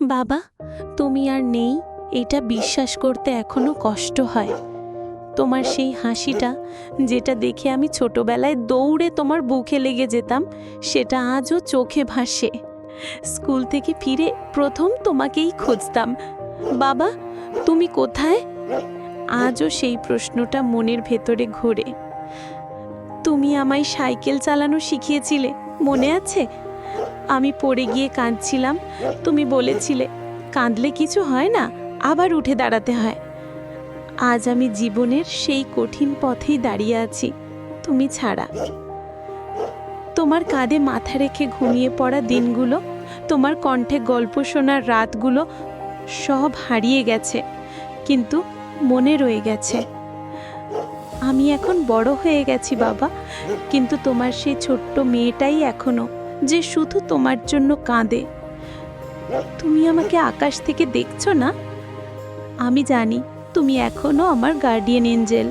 বাবা, তুমি আর নেই, এটা বিশ্বাস করতে এখনও কষ্ট হয়। তোমার সেই হাসিটা, যেটা দেখে আমি ছোটবেলায় দৌড়ে তোমার বুকে লেগে যেতাম, সেটা আজও চোখে ভাসে। স্কুল থেকে ফিরে প্রথম তোমাকেই খুঁজতাম। বাবা, তুমি কোথায়? আজও সেই প্রশ্নটা মনের ভেতরে ঘোরে। তুমি আমায় সাইকেল চালানো শিখিয়েছিলে, মনে আছে? আমি পড়ে গিয়ে কাঁদছিলাম, তুমি বলেছিলে, কাঁদলে কিছু হয় না, আবার উঠে দাঁড়াতে হয়। আজ আমি জীবনের সেই কঠিন পথেই দাঁড়িয়ে আছি, তুমি ছাড়া। তোমার কাঁধে মাথা রেখে ঘুমিয়ে পড়া দিনগুলো, তোমার কণ্ঠে গল্প শোনার রাতগুলো সব হারিয়ে গেছে, কিন্তু মনে রয়ে গেছে। আমি এখন বড় হয়ে গেছি, বাবা। কিন্তু তোমার সেই ছোট্ট মেয়েটাই এখনও, যে শুধু তোমার জন্য কাঁদে। তুমি আমাকে আকাশ থেকে দেখছ না? আমি জানি তুমি এখনও আমার গার্ডিয়ান এঞ্জেল